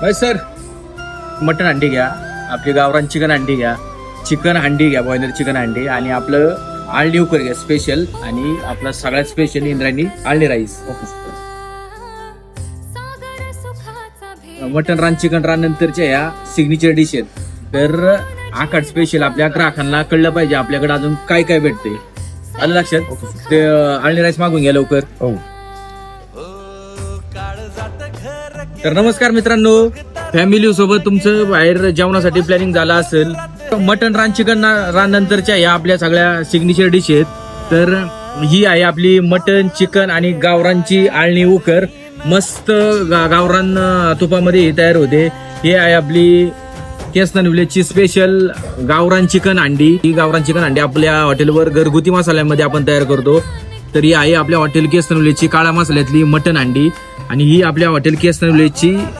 Bye sir mutton अंडी घ्या आपली गावरान चिकन अंडी घ्या चिकन अंडी घ्या बॉयलर चिकन अंडी आणि आपलं आळणी उकर घ्या स्पेशल आणि आपलं सगळ्यात स्पेशल इंद्रायणी आळणी राईस मटन रान चिकन रान नंतरच्या या सिग्नेचर डिश आहेत. तर आखाड स्पेशल आपल्या ग्राहकांना कळलं पाहिजे आपल्याकडे अजून काय काय भेटते आलं लक्षात? ते आळणी राईस मागून घ्या लवकर. तर नमस्कार मित्रांनो फॅमिली सोबत तुमचं बाहेर जेवणासाठी प्लॅनिंग झालं असेल. मटन रान चिकन रान नंतरच्या या आपल्या सगळ्या सिग्नेचर डिश आहेत. तर ही आहे आपली मटन चिकन आणि गावरांची आळणी उकर. मस्त गा- गावरान तुपामध्ये तयार होते. हे आहे आपली केसन विलेजची स्पेशल गावरान चिकन अंडी. ही गावरान चिकन अंडी आपल्या हॉटेलवर घरगुती मसाल्यामध्ये आपण तयार करतो. तर ही आहे आपल्या हॉटेल केसन विलेजची काळा मसाल्यातली मटन अंडी. आणि ही आपल्या हॉटेल केस नवलेची